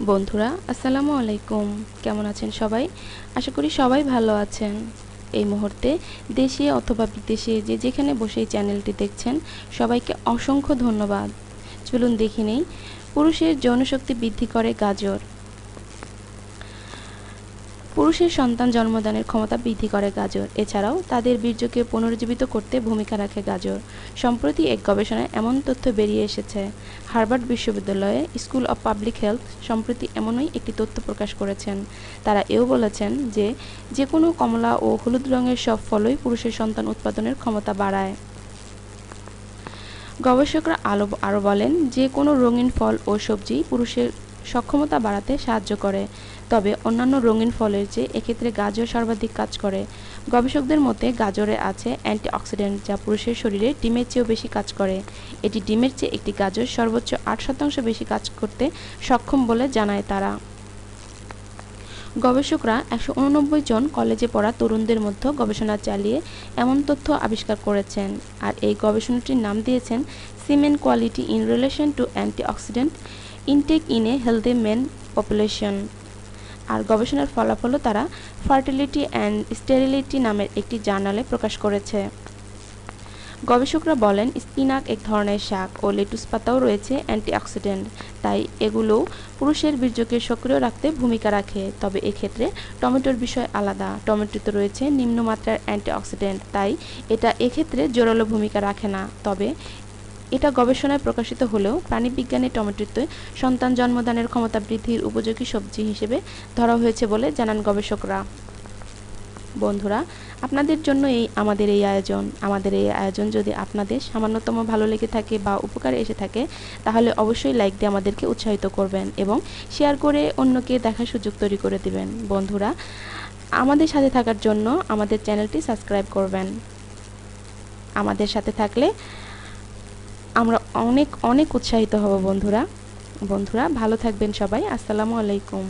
বন্ধুরা, আসসালামু আলাইকুম। কেমন আছেন সবাই? আশা করি সবাই ভালো আছেন। এই মুহূর্তে দেশে অথবা বিদেশে যে যেখানে বসে এই চ্যানেলটি দেখছেন, সবাইকে অসংখ্য ধন্যবাদ। চলুন দেখি নেই, পুরুষের জনশক্তি বৃদ্ধি করে গাজর। পুরুষের সন্তান জন্মদানের ক্ষমতা বৃদ্ধি করে গাজর। এছাড়াও তাদের বীর্যকে পুনরুজ্জীবিত করতে ভূমিকা রাখে গাজর। সম্প্রতি এক গবেষণায় এমন তথ্য বেরিয়ে এসেছে। হার্ভার্ড বিশ্ববিদ্যালয়ে স্কুল অব পাবলিক হেলথ সম্প্রতি এমনই একটি তথ্য প্রকাশ করেছেন। তারা এও বলেছেন যে যে কোনো কমলা ও হলুদ রঙের সব ফলই পুরুষের সন্তান উৎপাদনের ক্ষমতা বাড়ায়। গবেষকরা আলো, আরও বলেন যে কোনো রঙিন ফল ও সবজি পুরুষের সক্ষমতা বাড়াতে সাহায্য করে। তবে অন্যান্য রঙিন ফলের চেয়ে এক্ষেত্রে গাজর সর্বাধিক কাজ করে। গবেষকদের মতে গাজরে আছে অ্যান্টিঅক্সিডেন্ট যা পুরুষের শরীরে ডিমের চেয়েও বেশি কাজ করে। এটি ডিমের চেয়ে একটি গাজর সর্বোচ্চ আট শতাংশ বেশি কাজ করতে সক্ষম বলে জানায় তারা। গবেষকরা একশো উননব্বই জন কলেজে পড়া তরুণদের মধ্যে গবেষণা চালিয়ে এমন তথ্য আবিষ্কার করেছেন। আর এই গবেষণাটির নাম দিয়েছেন semen quality in relation to antioxidant intake in a healthy men population. আর গবেষণার ফলাফলও তারা ফার্টিলিটি অ্যান্ড স্টেরিলিটি নামের একটি জার্নালে প্রকাশ করেছে। গবেষকরা বলেন, স্পিনাক এক ধরনের শাক ও লেটুস পাতাও রয়েছে অ্যান্টিঅক্সিডেন্ট, তাই এগুলোও পুরুষের বীর্যকে সক্রিয় রাখতে ভূমিকা রাখে। তবে এক্ষেত্রে টমেটোর বিষয় আলাদা। টমেটোতে রয়েছে নিম্নমাত্রার অ্যান্টিঅক্সিডেন্ট, তাই এটা এক্ষেত্রে জোরালো ভূমিকা রাখে না। তবে এটা গবেষণায় প্রকাশিত হলেও প্রাণীবিজ্ঞানে টমেটোতে সন্তান জন্মদানের ক্ষমতা বৃদ্ধির উপযোগী সবজি হিসেবে ধরা হয়েছে বলে জানান গবেষকরা। বন্ধুরা, আপনাদের জন্য এই আমাদের এই আয়োজন। আমাদের এই আয়োজন যদি আপনাদের সামান্যতম ভালো লেগে থাকে বা উপকারে এসে থাকে, তাহলে অবশ্যই লাইক দিয়ে আমাদেরকে উৎসাহিত করবেন এবং শেয়ার করে অন্যকে দেখার সুযোগ তৈরি করে দিবেন। বন্ধুরা, আমাদের সাথে থাকার জন্য আমাদের চ্যানেলটি সাবস্ক্রাইব করবেন। আমাদের সাথে থাকলে আমরা অনেক অনেক উৎসাহিত হব বন্ধুরা। বন্ধুরা ভালো থাকবেন সবাই। আসসালামু আলাইকুম।